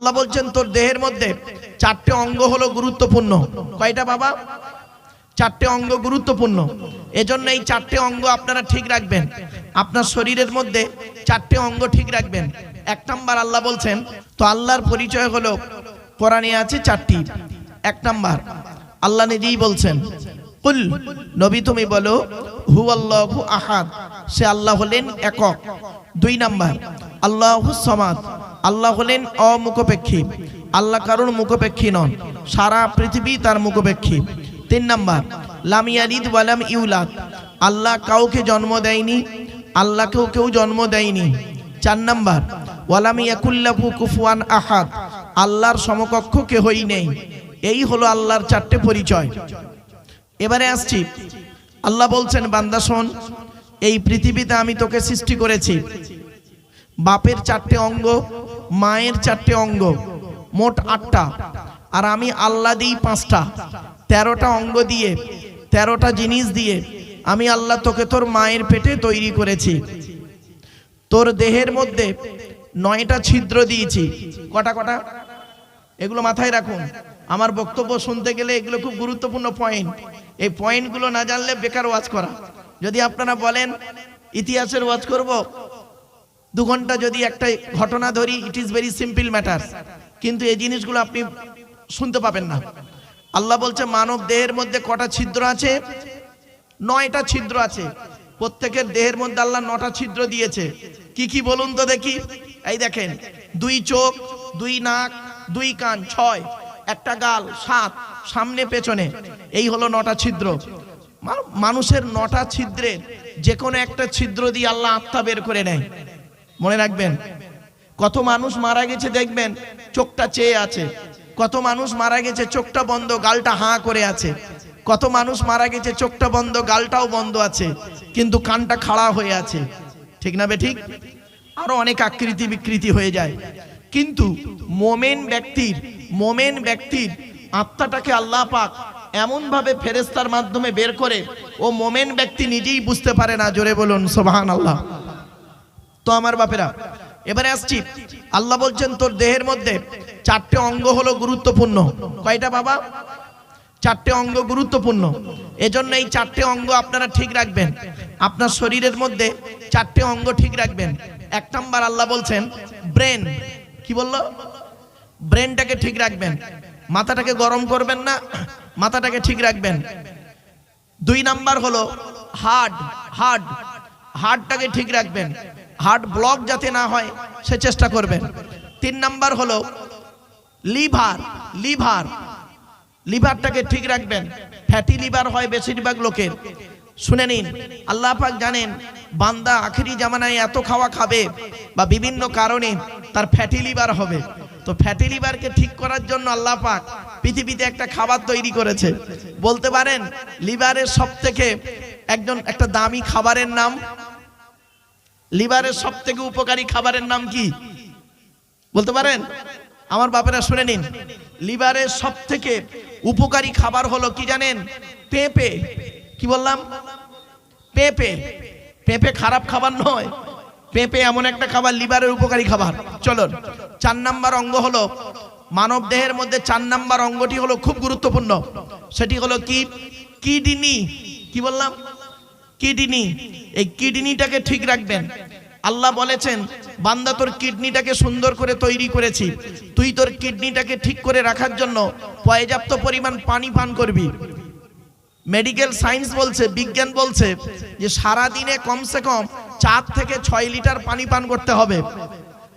আল্লাহ বলছেন, তোর দেহের মধ্যে চারটে অঙ্গ হলো গুরুত্বপূর্ণ। কয়টা বাবা? চারটে অঙ্গ গুরুত্বপূর্ণ। এজন্য এই চারটে অঙ্গ আপনারা ঠিক রাখবেন। আপনার শরীরের মধ্যে চারটে অঙ্গ ঠিক রাখবেন। এক নাম্বার আল্লাহ বলছেন, তো আল্লাহর পরিচয় হলো কোরআনে আছে চারটি। এক নাম্বার, আল্লাহ নিজেই বলছেন, কুল, নবী তুমি বলো হু আল্লাহু আহাদ। সে আল্লাহ হলেন একক। দুই নাম্বার, আল্লাহু সমাদ। আল্লাহ হলেন অমুখপেক্ষী। আল্লাহ কারোর মুখপেক্ষী নন। সারা পৃথিবী তার মুখপেক্ষী। তিন নাম্বার, লাম ইয়ালিদ ওয়ালাম ইউলাদ। আল্লাহ কাউকে জন্ম দেয়নি, আল্লাহকেও কেউ জন্ম দেয়নি। চার নাম্বার ওয়ালাম ইয়াকুল্লাহু কুফুয়ান আহাদ। আল্লাহর সমকক্ষ কেহই নেই। এই হলো আল্লাহর চারটে পরিচয়। এবারে আসছি। আল্লাহ বলছেন, বান্দা এই পৃথিবীতে আমি তোকে সৃষ্টি করেছি। বাপের চারটে অঙ্গ, মায়ের চারটে অঙ্গ, মোট আটটা। আর আমি আল্লাহ দিই পাঁচটা। তেরোটা অঙ্গ দিয়ে, তেরোটা জিনিস দিয়ে আমি আল্লাহ তোকে তোর মায়ের পেটে তৈরি করেছি। তোর দেহের মধ্যে নয়টা ছিদ্র দিয়েছি। কটা কটা? এগুলো মাথায় রাখুন। আমার বক্তব্য শুনতে গেলে এগুলো খুব গুরুত্বপূর্ণ পয়েন্ট এই পয়েন্টগুলো না জানলে বেকার ওয়াজ করা। যদি আপনারা বলেন, ইতিহাসের ওয়াজ করব দু ঘণ্টা যদি একটা ঘটনা ধরি it is very simple matter কিন্তু এই জিনিসগুলো আপনি শুনতে পাবেন না। আল্লাহ বলছে, মানব দেহের মধ্যে কটা ছিদ্র আছে? নয়টা ছিদ্র আছে। প্রত্যেকের দেহের মধ্যে আল্লাহ নটা ছিদ্র দিয়েছে। কি কি বলুন তো দেখি। এই দেখেন, দুই চোখ, দুই নাক, দুই কান, ছয়, একটা গাল, সাত, সামনে, পেছনে। এই হলো নটা ছিদ্র। মানুষের নটা ছিদ্রের যে কোনো একটা ছিদ্র দিয়ে আল্লাহ আত্মা বের করে নেয়। মনে রাখবেন, কত মানুষ মারা গেছে দেখবেন, চোখটা চেয়ে আছে। কত মানুষ মারা গেছে, চোখটা বন্ধ, গালটা হাঁ করে আছে। কত মানুষ মারা গেছে, চোখটা বন্ধ, গালটাও বন্ধ আছে, কিন্তু কানটা খাড়া হয়ে আছে। ঠিক না বে ঠিক? আরও অনেক আকৃতি বিকৃতি হয়ে যায়। কিন্তু মোমেন ব্যক্তির মোমেন ব্যক্তির আত্মাটাকে আল্লাহ পাক এমন ভাবে ফেরেস্তার মাধ্যমে বের করে, ও মোমেন ব্যক্তি নিজেই বুঝতে পারে না। জোরে বলুন সোবাহান আল্লাহ তো আমার বাপেরা। এবারে আসছি। আল্লাহ বলছেন, তোর দেহের মধ্যে চারটে অঙ্গ হলো গুরুত্বপূর্ণ। কয়টা বাবা? চারটে অঙ্গ গুরুত্বপূর্ণ। এজন্য এই চারটে অঙ্গ আপনারা ঠিক রাখবেন। আপনার শরীরের মধ্যে চারটে অঙ্গ ঠিক রাখবেন। এক নাম্বার আল্লাহ বলছেন, ব্রেন। কি বলল? ব্রেনটাকে ঠিক রাখবেন। মাথাটাকে গরম করবেন না, মাথাটাকে ঠিক রাখবেন। দুই নাম্বার হলো হার্ট হার্ট। হার্টটাকে ঠিক রাখবেন। হার্ট ব্লক যাতে না হয়, সে চেষ্টা করবেন। তিন নাম্বার হলো লিভার লিভার। লিভারটাকে ঠিক রাখবেন। ফ্যাটি লিভার হয় বেশিরভাগ লোকের। শুনে নিন, আল্লাহ পাক জানেন, বান্দা আখেরি জামানায় এত খাওয়া খাবে বা বিভিন্ন কারণে তার ফ্যাটি লিভার হবে। তো ফ্যাটি লিভারকে ঠিক করার জন্য আল্লাহ পাক পৃথিবীতে একটা খাবার তৈরি করেছে। বলতে পারেন, লিভারের সব থেকে একজন, একটা দামি খাবারের নাম লিভারের সব থেকে উপকারী খাবারের নাম কি? বলতে পারেন? আমার বাপেরা শুনে নিন। লিভারের সব থেকে উপকারী খাবার হলো কি জানেন? পেঁপে। কি বললাম? পেঁপে। পেঁপে খারাপ খাবার নয়। পেঁপে এমন একটা খাবার, লিভারের উপকারী খাবার। চলো চার নাম্বার অঙ্গ হলো, মানব দেহের মধ্যে চার নাম্বার অঙ্গটি হলো খুব গুরুত্বপূর্ণ। সেটি হলো কি? কিডনি। কি বললাম? কিডনি, এই কিডনিটাকে ঠিক রাখবেন। আল্লাহ বলেছেন, বান্দা তোর কিডনিটাকে সুন্দর করে তৈরি করেছি। তুই তোর কিডনিটাকে ঠিক করে রাখার জন্য পর্যাপ্ত পরিমাণ পানি পান করবি। মেডিকেল সায়েন্স বলছে, বিজ্ঞান বলছে যে সারা দিনে কমসে কম চার থেকে ছয় লিটার পানি পান করতে হবে।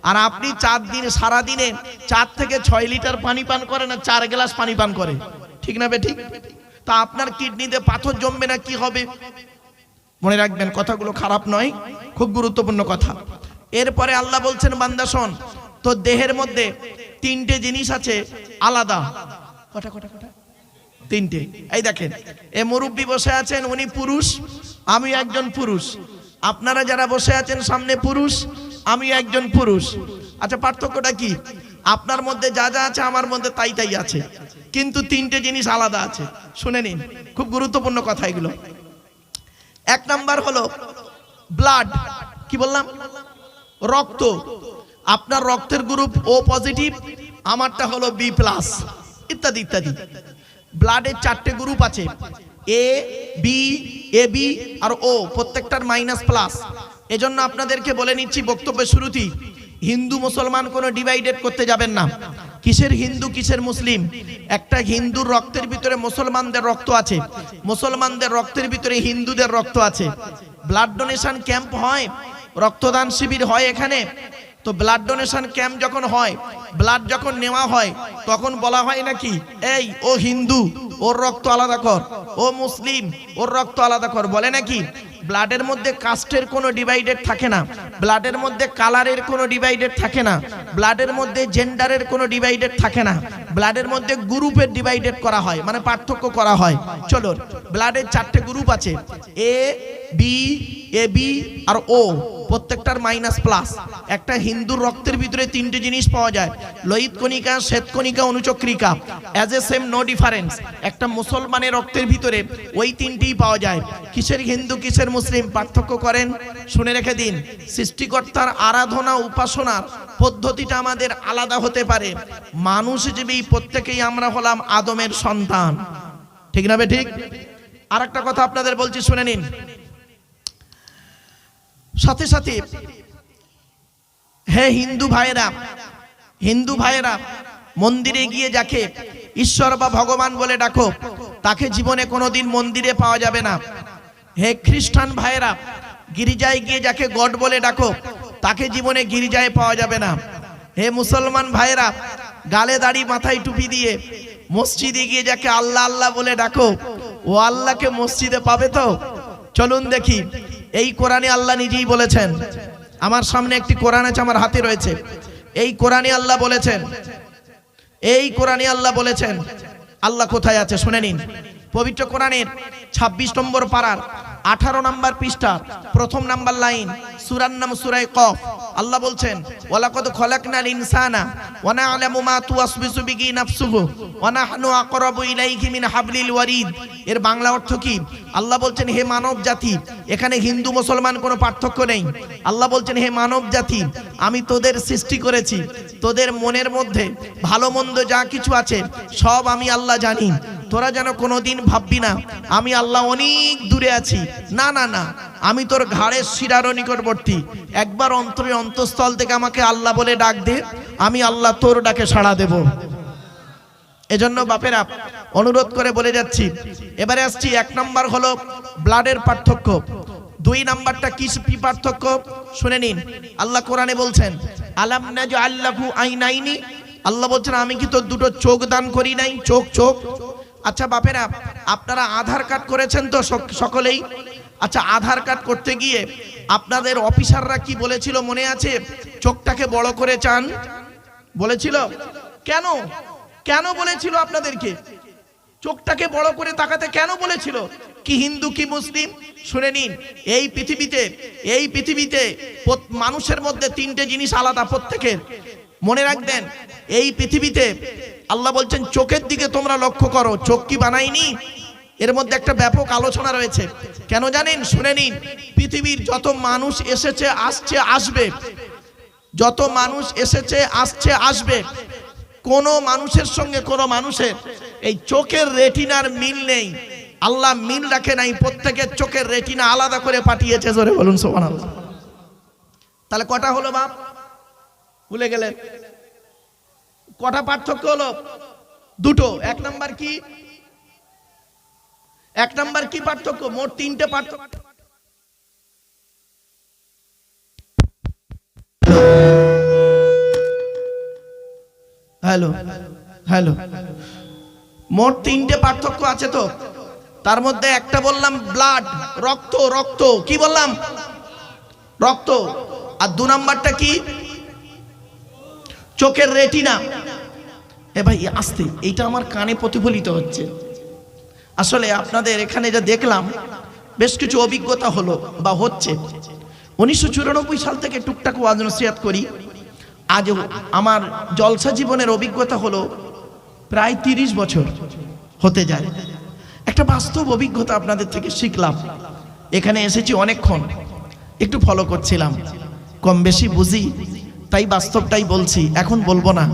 আর আপনি চার দিনে সারা দিনে চার থেকে ছয় লিটার পানি পান করে না, চার গ্লাস পানি পান করে। ঠিক না বে ঠিক? তা আপনার কিডনিতে পাথর জমবে না, কি হবে? মনে রাখবেন, কথাগুলো খারাপ নয়, খুব গুরুত্বপূর্ণ কথা। এরপরে আল্লাহ বলছেন, বান্দা শোন, তোর দেহের মধ্যে তিনটে জিনিস আছে, আলাদা। কটা কটা কটা? তিনটে। এই দেখেন, এ মুরব্বী বসে আছেন, উনি পুরুষ, আমি একজন পুরুষ। আপনারা যারা বসে আছেন সামনে পুরুষ, আমি একজন পুরুষ। আচ্ছা পার্থক্যটা কি? আপনার মধ্যে যা যা আছে, আমার মধ্যে তাই তাই আছে। কিন্তু তিনটে জিনিস আলাদা আছে। শুনে নিন, খুব গুরুত্বপূর্ণ কথা এগুলো। এক নাম্বার হলো ব্লাড কি বললাম? রক্ত। আপনার রক্তের গ্রুপ ও পজিটিভ আমারটা হলো বি প্লাস ইত্যাদি ইত্যাদি। ব্লাডের চারটে গ্রুপ আছে। এ বি এ বি আর ও প্রত্যেকটার মাইনাস প্লাস এজন্য আপনাদেরকে বলে নিচ্ছি বক্তব্যের শুরুতেই, হিন্দু মুসলমান কোনো ডিভাইডেড করতে যাবেন না। কিসের হিন্দু, কিসের মুসলিম? একটা হিন্দুর রক্তের ভিতরে মুসলমানদের রক্ত আছে। মুসলমানদের রক্তের ভিতরে হিন্দুদের রক্ত আছে। ব্লাড ডোনেশন ক্যাম্প হয়। রক্তদান শিবির হয় এখানে। তো ব্লাড ডোনেশন ক্যাম্প যখন হয় ব্লাড যখন নেওয়া হয়, তখন বলা হয় নাকি, এই, ও হিন্দু, ওর রক্ত আলাদা কর, ও মুসলিম, ওর রক্ত আলাদা কর। বলে নাকি ব্লাডের মধ্যে কাস্টের কোনো ডিভাইডেড থাকে না ব্লাডের মধ্যে কালারের কোনো ডিভাইডেড থাকে না ব্লাডের মধ্যে জেন্ডারের কোনো ডিভাইডেড থাকে না ব্লাডের মধ্যে গ্রুপের ডিভাইডেড করা হয় মানে পার্থক্য করা হয়। চলো ব্লাডের চারটে গ্রুপ আছে এ বি এ বি আর ও প্রত্যেকটার মাইনাস প্লাস একটা হিন্দুর রক্তের ভিতরে তিনটে জিনিস পাওয়া যায় লোহিত কণিকা, শ্বেত কণিকা, অনুচক্রিকা। As a same no difference একটা মুসলমানের রক্তের ভিতরে ওই তিনটিই পাওয়া যায়। কিসের হিন্দু, কিসের মুসলিম? পার্থক্য করেন, শুনে রেখে দিন। সৃষ্টিকর্তার আরাধনা, উপাসনার পদ্ধতিটা আমাদের আলাদা হতে পারে। মানুষ হিসেবে প্রত্যেকেই আমরা হলাম আদমের সন্তান। ঠিক না ঠিক? আর একটা কথা আপনাদের বলছি, শুনে নিন। সাথে সাথে, হে হিন্দু ভাইয়েরা হিন্দু ভাইয়েরা, মন্দিরে গিয়ে যাকে ঈশ্বর বা ভগবান বলে ডাকো, তাকে জীবনে কোনোদিন মন্দিরে পাওয়া যাবে না। হে খ্রিস্টান ভাইয়েরা, গির্জায় গিয়ে যাকে গড বলে ডাকো, তাকে জীবনে গির্জায় পাওয়া যাবে না। হে মুসলমান ভাইয়েরা, গালে দাড়ি মাথায় টুপি দিয়ে মসজিদে গিয়ে যাকে আল্লাহ আল্লাহ বলে ডাকো, ও আল্লাহকে মসজিদে পাবে তো? চলুন দেখি, এই কোরআনে আল্লাহ নিজেই বলেছেন। আমার সামনে একটি কোরআন আছে, আমার হাতে রয়েছে। এই কোরআনে আল্লাহ বলেছেন। এই কোরআনে আল্লাহ বলেছেন। আল্লাহ কোথায় আছে? শুনে নিন। পবিত্র কোরআনের ২৬ নম্বর পাড়ার আঠারো নাম্বার পৃষ্ঠা, প্রথম নাম্বার লাইন, সুরার নাম সুরাই কফ। আল্লাহ বলছেন, ওয়ালাকদ খলাকনাল ইনসানা, ওয়া না'লামু মা তুওয়াসবিসু বিহি নাফসুহু, ওয়া নাহনু আকরাবু ইলাইহি মিন হাবলিল ওয়ারিদ। এর বাংলা অর্থ কি? আল্লাহ বলছেন, হে মানব জাতি, এখানে হিন্দু মুসলমান কোনো পার্থক্য নেই। আল্লাহ বলছেন, হে মানব জাতি, আমি তোদের সৃষ্টি করেছি। তোদের মনের মধ্যে ভালো মন্দ যা কিছু আছে, সব আমি আল্লাহ জানি। তোরা যেন কোনোদিন ভাববি না, আমি আল্লাহ অনেক দূরে আছি। না না না, আমি তোর ঘাড়ের শিরারও নিকটবর্তী। একবার অন্তরে অন্তঃস্থল থেকে আমাকে আল্লাহ বলে ডাক দে, আমি আল্লাহ তোর ডাকে সাড়া দেব। এজন্য বাপেরা, অনুরোধ করে বলে যাচ্ছি, এবারে আসছি, এক নাম্বার হলো ব্লাডের পার্থক্য। দুই নাম্বারটা কি পার্থক্য? শুনে নিন, আল্লাহ কোরআনে বলছেন, আলাম নাজু আল্লাহু আইনাইনি? আল্লাহ বলছেন, আমি কি তোর দুটো চোখ দান করি নাই? চোখ চোখ। আচ্ছা বাপেরা, আপনারা আধার কার্ড করেছেন তো সকলেই? আচ্ছা আধার কার্ড করতে গিয়ে আপনাদের অফিসাররা কি বলেছিল মনে আছে? চোখটাকে বড় করে চান? বলেছিল? কেন? কেন বলেছিল আপনাদেরকে? চোখটাকে বড় করে তাকাতে কেন বলেছিল? কি হিন্দু, কি মুসলিম? শুনে নিন, এই পৃথিবীতে এই পৃথিবীতে মানুষের মধ্যে তিনটে জিনিস আলাদা প্রত্যেকের। মনে রাখবেন, এই পৃথিবীতে আল্লাহ বলছেন, চোখের দিকে তোমরা লক্ষ্য করো, চোখ কি বানাইনি এর মধ্যে একটা ব্যাপক আলোচনা রয়েছে। কেন জানেন? শুনে নিন, পৃথিবীর যত মানুষ এসেছে, আসছে, আসবে, যত মানুষ এসেছে, আসছে, আসবে, কোন মানুষের সঙ্গে কোন মানুষের এই চোখের রেটিনার মিল নেই। আল্লাহ মিল রাখে নাই, প্রত্যেকের চোখের রেটিনা আলাদা করে পাঠিয়েছে, জোরে বলুন সোমান তাহলে কটা হলো বাপ? ভুলে গেলেন। কটা পার্থক্য হলো? দুটো। এক নাম্বার কি? এক নাম্বার কি পার্থক্য? মোট তিনটে পার্থক্য। হ্যালো হ্যালো মোট তিনটে পার্থক্য আছে তো? তার মধ্যে একটা বললাম ব্লাড রক্ত রক্ত। কি বললাম? রক্ত। আর দু নাম্বারটা কি? চোখের রেটিনা। এ ভাই আসতে, এইটা আমার কানে প্রতিফলিত হচ্ছে। আসলে আপনাদের এখানে যা দেখলাম, বেশ কিছু অভিজ্ঞতা হলো বা হচ্ছে। উনিশশো চুরানব্বই সাল থেকে টুকটাক ওয়াজ নসিহাত করি। আজ আমার জলসা জীবনের অভিজ্ঞতা হলো প্রায় তিরিশ বছর হতে যায়। একটা বাস্তব অভিজ্ঞতা আপনাদের থেকে শিখলাম। এখানে এসেছি অনেকক্ষণ। একটু ফলো করছিলাম। কম বেশি বুঝি তাই বাস্তবটাই বলছি, এখন বলব না।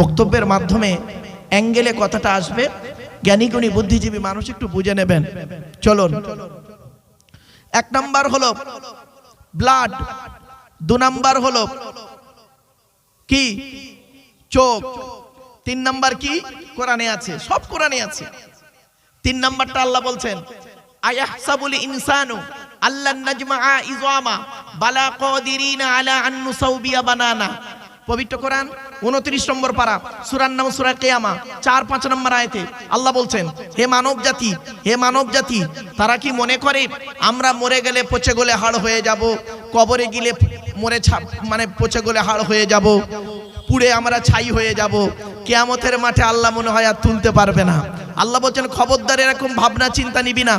বক্তব্যের মাধ্যমে অ্যাঙ্গেলে কথাটা আসবে। জ্ঞানীগুণী, বুদ্ধিজীবী মানুষ একটু বুঝে নেবেন। চলুন। এক নাম্বার হলো ব্লাড দু নাম্বার হলো কি? চোখ। তিন নাম্বার কি? কোরআনে আছে। সব কোরআনে আছে। তিন নাম্বারটা আল্লাহ বলছেন, আয়াহসাবুল ইনসানু আল্লাহ নাজমাআ ইজামা, বালা কাদিরিনা আলা আন নুসাউবিয়া বানানা। পবিত্র কোরআন, উনত্রিশ নম্বর পারা, সুরার নাম সুরা কেয়ামা, চার পাঁচ নম্বর আয়তে আল্লাহ বলছেন, হে মানব জাতি হে মানব জাতি তারা কি মনে করে আমরা মরে গেলে পচে গলে হাড় হয়ে যাব? কবরে গেলে মরে মানে পচে গলে হাড় হয়ে যাব? পুড়ে আমরা ছাই হয়ে যাব? কেয়ামতের মাঠে আল্লাহ মনে হয় আর তুলতে পারবে না। আল্লাহ বলছেন, খবরদার এরকম ভাবনা, চিন্তা নিবি না।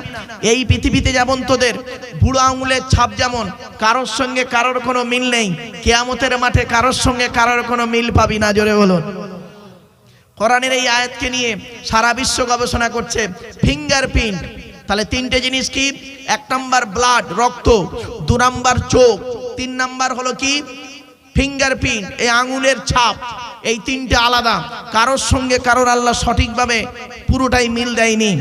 এই পৃথিবীতে যেমন তোদের বুড়ো আঙুলের ছাপ যেমন, কারোর সঙ্গে কারোর কোনো মিল নেই। কেয়ামতের মাঠে কারোর সঙ্গে কারোর কোনো মিল পাবি না। জোরে বলুন। কোরআনের এই আয়াতকে নিয়ে সারা বিশ্ব গবেষণা করছে ফিঙ্গারপ্রিন্ট। তাহলে তিনটে জিনিস কি? এক নাম্বার ব্লাড, রক্ত, দু নাম্বার চোখ, তিন নাম্বার হলো কি? ফিঙ্গারপ্রিন্ট, এই আঙুলের ছাপ। এই তিনটা আলাদা। কারোর সঙ্গে কারোর আল্লাহ সঠিকভাবে পুরোটাই মিল দেয়নি।